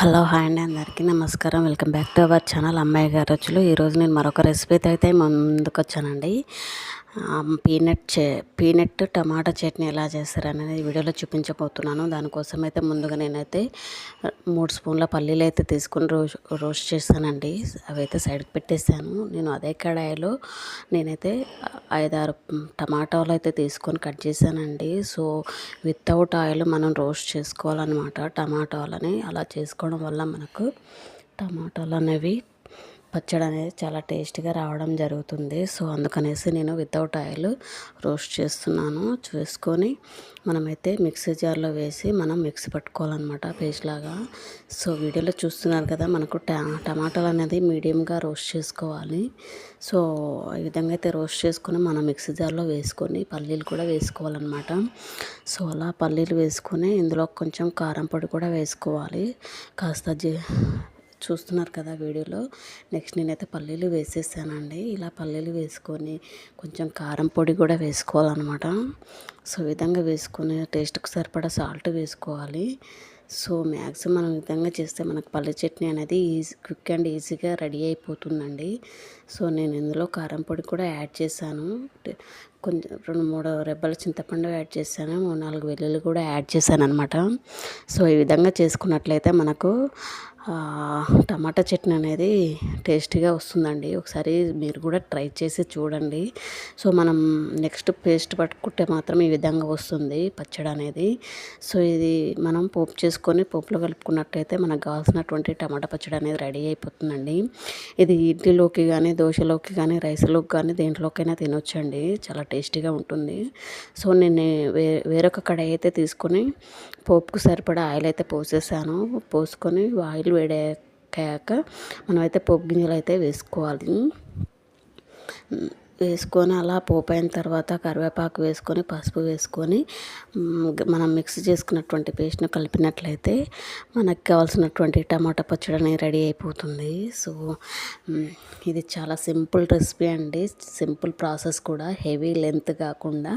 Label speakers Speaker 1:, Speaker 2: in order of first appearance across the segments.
Speaker 1: Hello hi అండి అందరికీ నమస్కారం. Welcome back to our channel అమ్మాయి గారు రోజులు ఈరోజు నేను మరొక రెసిపీతో అయితే ముందుకు వచ్చానండి పీనట్ చే పీనట్ టమాటా చట్నీ ఎలా చేస్తారనేది వీడియోలో చూపించబోతున్నాను. దానికోసం అయితే ముందుగా నేనైతే మూడు స్పూన్ల పల్లీలు అయితే తీసుకుని రోస్ట్ రోస్ట్ చేస్తానండి. అవి అయితే సైడ్కి పెట్టేసాను నేను అదే కడాయిలో నేనైతే ఐదారు టమాటాలు అయితే తీసుకొని కట్ చేశానండి. సో వితౌట్ ఆయిల్ మనం రోస్ట్ చేసుకోవాలన్నమాట టమాటాలని. అలా చేసుకోవడం వల్ల మనకు టమాటాలు అనేవి పచ్చడి అనేది చాలా టేస్ట్గా రావడం జరుగుతుంది. సో అందుకనేసి నేను వితౌట్ ఆయిల్ రోస్ట్ చేస్తున్నాను. చూసుకొని మనమైతే మిక్సీ జార్లో వేసి మనం మిక్సీ పట్టుకోవాలన్నమాట పేస్ట్ లాగా. సో వీడియోలో చూస్తున్నారు కదా మనకు టమాటాలు అనేది మీడియంగా రోస్ట్ చేసుకోవాలి. సో ఈ విధంగా అయితే రోస్ట్ చేసుకొని మనం మిక్సీ జార్లో వేసుకొని పల్లీలు కూడా వేసుకోవాలన్నమాట. సో అలా పల్లీలు వేసుకొని ఇందులో కొంచెం కారం పొడి కూడా వేసుకోవాలి. కాస్త చూస్తున్నారు కదా వీడియోలో. నెక్స్ట్ నేనైతే పల్లీలు వేసేసానండి. ఇలా పల్లీలు వేసుకొని కొంచెం కారం పొడి కూడా వేసుకోవాలన్నమాట. సో విధంగా వేసుకొని టేస్ట్కి సరిపడా సాల్ట్ వేసుకోవాలి. సో మ్యాక్సిమం మనం విధంగా చేస్తే మనకు పల్లె చట్నీ అనేది ఈజీ క్విక్ అండ్ ఈజీగా రెడీ అయిపోతుందండి. సో నేను ఇందులో కారం పొడి కూడా యాడ్ చేశాను. కొంచెం రెండు మూడు రెబ్బల చింతపండు యాడ్ చేశాను. మూడు నాలుగు వెల్లుల్లి కూడా యాడ్ చేశాను అనమాట సో ఈ విధంగా చేసుకున్నట్లయితే మనకు టమాటా చట్నీ అనేది టేస్టీగా వస్తుందండి. ఒకసారి మీరు కూడా ట్రై చేసి చూడండి. సో మనం నెక్స్ట్ పేస్ట్ పట్టుకుంటే మాత్రం ఈ విధంగా వస్తుంది పచ్చడి అనేది. సో ఇది మనం పోపు చేసుకొని పోపులో కలుపుకున్నట్టయితే మనకు కావాల్సినటువంటి టమాటా పచ్చడి అనేది రెడీ అయిపోతుందండి. ఇది ఇడ్లీలోకి కానీ దోశలోకి కానీ రైస్లోకి కానీ దేంట్లోకైనా తినొచ్చండి. చాలా టేస్టీగా ఉంటుంది. సో నేను వే వేరొక కడాయి అయితే తీసుకొని పోపుకు సరిపడా ఆయిల్ అయితే పోసేసాను. పోసుకొని ఆయిల్ వేడెక్కాక మనమైతే పోపు గింజలు అయితే వేసుకోవాలి. వేసుకొని అలా పోపు అయిన తర్వాత కరివేపాకు వేసుకొని పసుపు వేసుకొని మనం మిక్స్ చేసుకున్నటువంటి పేస్ట్ను కలిపినట్లయితే మనకు కావాల్సినటువంటి టమాటా పచ్చడి అనేది రెడీ అయిపోతుంది. సో ఇది చాలా సింపుల్ రెసిపీ అండి. సింపుల్ ప్రాసెస్ కూడా హెవీ లెంత్ కాకుండా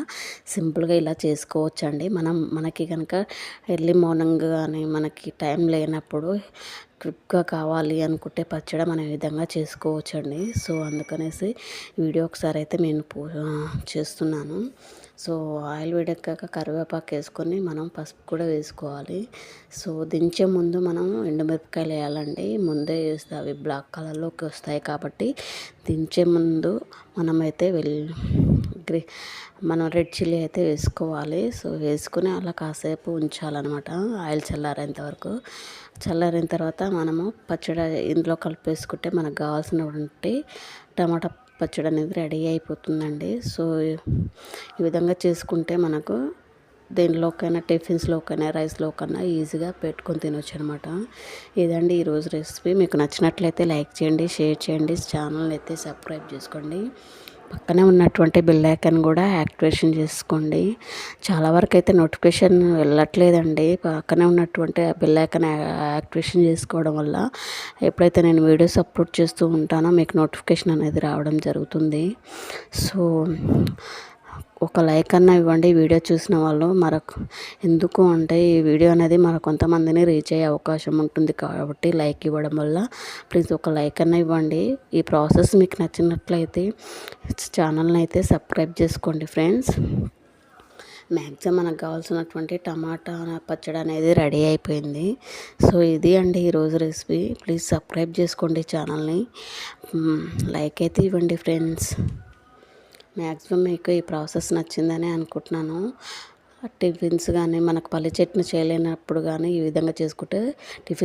Speaker 1: సింపుల్గా ఇలా చేసుకోవచ్చండి. మనం మనకి కనుక ఎర్లీ మార్నింగ్ కానీ మనకి టైం లేనప్పుడు క్విక్గా కావాలి అనుకుంటే పచ్చడి మనం ఈ విధంగా చేసుకోవచ్చండి. సో అందుకనేసి వీడియో ఒకసారి అయితే నేను చేస్తున్నాను. సో ఆయిల్ వేడెక్కాక కరివేపాకు వేసుకొని మనం పసుపు కూడా వేసుకోవాలి. సో దించే ముందు మనం ఎండుమిరపకాయలు వేయాలండి. ముందే వేస్తే అవి బ్లాక్ కలర్లోకి వస్తాయి కాబట్టి దించే ముందు మనమైతే వెళ్ళి గ్రీ మనం రెడ్ చిల్లీ అయితే వేసుకోవాలి. సో వేసుకుని అలా కాసేపు ఉంచాలన్నమాట. ఆయిల్ చల్లారేంత వరకు. చల్లారిన తర్వాత మనము పచ్చడి ఇందులో కలిపేసుకుంటే మనకు కావాల్సినటువంటి టమాటా పచ్చడి అనేది రెడీ అయిపోతుందండి. సో ఈ విధంగా చేసుకుంటే మనకు దేనిలోకైనా టిఫిన్స్లోకైనా రైస్లోకైనా ఈజీగా పెట్టుకొని తినొచ్చు అనమాట ఇదండి ఈరోజు రెసిపీ. మీకు నచ్చినట్లయితే లైక్ చేయండి షేర్ చేయండి. ఛానల్ని అయితే సబ్స్క్రైబ్ చేసుకోండి. పక్కనే ఉన్నటువంటి బెల్ ఐకాన్ కూడా యాక్టివేషన్ చేసుకోండి. చాలా వరకు అయితే నోటిఫికేషన్ వెళ్ళట్లేదండి. పక్కనే ఉన్నటువంటి బెల్ ఐకాన్ యాక్టివేషన్ చేసుకోవడం వల్ల ఎప్పుడైతే నేను వీడియోస్ అప్లోడ్ చేస్తూ ఉంటానో మీకు నోటిఫికేషన్ అనేది రావడం జరుగుతుంది. సో ఒక లైక్ అన్న ఇవ్వండి వీడియో చూసిన వాళ్ళు మరొక ఎందుకు అంటే ఈ వీడియో అనేది మన కొంతమందిని రీచ్ అయ్యే అవకాశం ఉంటుంది కాబట్టి లైక్ ఇవ్వడం వల్ల. ప్లీజ్ ఒక లైక్ అన్న ఇవ్వండి. ఈ ప్రాసెస్ మీకు నచ్చినట్లయితే ఛానల్ని అయితే సబ్స్క్రైబ్ చేసుకోండి ఫ్రెండ్స్. మ్యాక్సిమం మనకు కావాల్సినటువంటి టమాటా పచ్చడి అనేది రెడీ అయిపోయింది. సో ఇది అండి ఈరోజు రెసిపీ. ప్లీజ్ సబ్స్క్రైబ్ చేసుకోండి ఛానల్ని. లైక్ అయితే ఇవ్వండి ఫ్రెండ్స్. మ్యాక్సిమం మీకు ఈ ప్రాసెస్ నచ్చిందని అనుకుంటున్నాను. టిఫిన్స్ కానీ మనకు పల్లి చట్నీ చేయలేనప్పుడు కానీ ఈ విధంగా చేసుకుంటే టిఫిన్స్